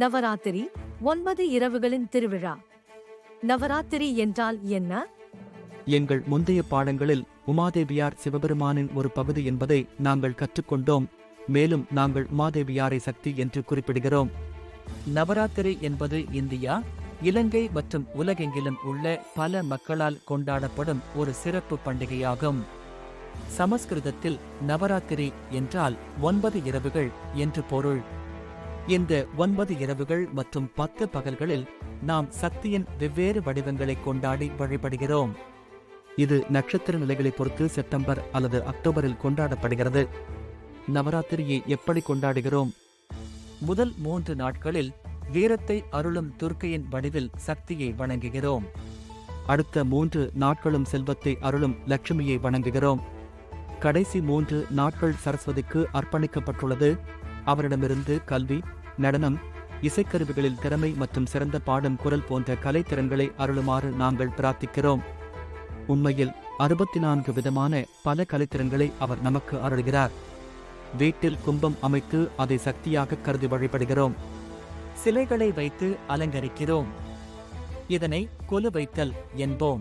நவராத்திரி ஒன்பது இரவுகளின் திருவிழா. நவராத்திரி என்றால் என்ன? எங்கள் முந்தைய பாடங்களில் உமாதேவியார் சிவபெருமானின் ஒரு பகுதி என்பதை நாங்கள் கற்றுக்கொண்டோம். மேலும் நாங்கள் உமாதேவியாரை சக்தி என்று குறிப்பிடுகிறோம். நவராத்திரி என்பது இந்தியா இலங்கை மற்றும் உலகெங்கிலும் உள்ள பல மக்களால் கொண்டாடப்படும் ஒரு சிறப்பு பண்டிகையாகும். சமஸ்கிருதத்தில் நவராத்திரி என்றால் ஒன்பது இரவுகள் என்று பொருள். இந்த ஒன்பது இரவுகள் மற்றும் பத்து பகல்களில் நாம் சக்தியின் வெவ்வேறு வடிவங்களை கொண்டாடி வழிபடுகிறோம். இது நட்சத்திர நிலைகளை பொறுத்து செப்டம்பர் அல்லது அக்டோபரில் கொண்டாடப்படுகிறது. நவராத்திரியை எப்படி கொண்டாடுகிறோம்? முதல் மூன்று நாட்களில் வீரத்தை அருளும் துர்க்கையின் வடிவில் சக்தியை வணங்குகிறோம். அடுத்த மூன்று நாட்களும் செல்வத்தை அருளும் லட்சுமியை வணங்குகிறோம். கடைசி மூன்று நாட்கள் சரஸ்வதிக்கு அர்ப்பணிக்கப்பட்டுள்ளது. அவரிடமிருந்து கல்வி நடனம் இசைக்கருவிகளில் திறமை மற்றும் சிறந்த பாடும் குரல் போன்ற கலைத்திறன்களை அருளுமாறு நாங்கள் பிரார்த்திக்கிறோம். உண்மையில் அறுபத்தி நான்கு விதமான பல கலைத்திறன்களை அவர் நமக்கு அருள்கிறார். வீட்டில் கும்பம் அமைத்து அதை சக்தியாக கருதி வழிபடுகிறோம். சிலைகளை வைத்து அலங்கரிக்கிறோம். இதனை கொலு வைத்தல் என்போம்.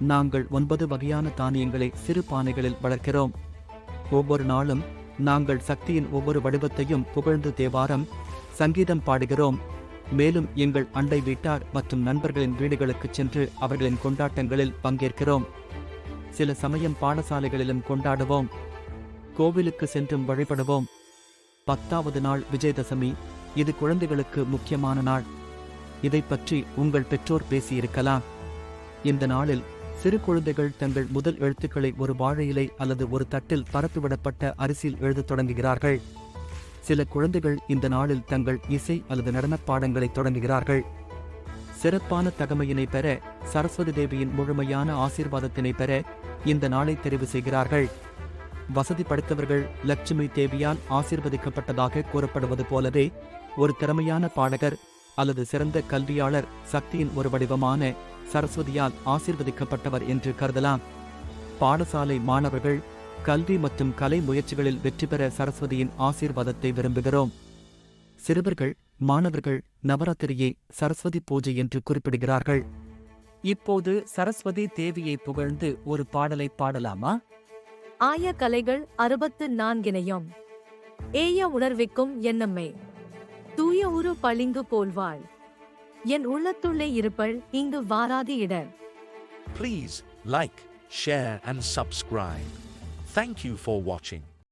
நாங்கள் ஒன்பது வகையான தானியங்களை சிறு பானைகளில் வளர்க்கிறோம். ஒவ்வொரு நாளும் நாங்கள் சக்தியின் ஒவ்வொரு வடிவத்தையும் புகழ்ந்து தேவாரம் சங்கீதம் பாடுகிறோம். மேலும் எங்கள் அண்டை வீட்டார் மற்றும் நண்பர்களின் வீடுகளுக்கு சென்று அவர்களின் கொண்டாட்டங்களில் பங்கேற்கிறோம். சில சமயம் பாடசாலைகளிலும் கொண்டாடுவோம். கோவிலுக்கு சென்றும் வழிபடுவோம். பத்தாவது நாள் விஜயதசமி இது குழந்தைகளுக்கு முக்கியமான நாள். இதை பற்றி உங்கள் பெற்றோர் பேசியிருக்கலாம். இந்த நாளில் சிறு குழந்தைகள் தங்கள் முதல் எழுத்துக்களை ஒரு வாழை இலை அல்லது ஒரு தட்டில் பரப்பிவிடப்பட்ட அரிசியில் எழுதத் தொடங்குகிறார்கள். சில குழந்தைகள் இந்த நாளில் தங்கள் இசை அல்லது நடனப் பாடங்களை தொடங்குகிறார்கள். சிறப்பான தகமையினை பெற சரஸ்வதி தேவியின் முழுமையான ஆசீர்வாதத்தினை பெற இந்த நாளை தெரிவு செய்கிறார்கள். வசதி படைத்தவர்கள் லட்சுமி தேவியால் ஆசீர்வதிக்கப்பட்டதாக கூறப்படுவது போலவே ஒரு திறமையான பாடகர் அல்லது சிறந்த கல்வியாளர் சக்தியின் ஒரு வடிவமான சரஸ்வதியால் ஆசிர்வதிக்கப்பட்டவர் என்று கருதலாம். பாடசாலை மாணவர்கள் கல்வி மற்றும் கலை முயற்சிகளில் வெற்றி பெற சரஸ்வதியின் ஆசீர்வாதத்தை விரும்புகிறோம். சிறுவர்கள் மாணவர்கள் நவராத்திரியை சரஸ்வதி பூஜை என்று குறிப்பிடுகிறார்கள். இப்போது சரஸ்வதி தேவியை புகழ்ந்து ஒரு பாடலை பாடலாமா? ஆய கலைகள் அறுபத்து நான்கினையும் ஏய உணர்விக்கும் எண்ணம்மை தூய உரு பளிங்கு போல்வாள் என் உள்ளத்துள்ளே இருப்பள் இங்கு வாராதி இடர் Please like, share and subscribe. Thank you for watching.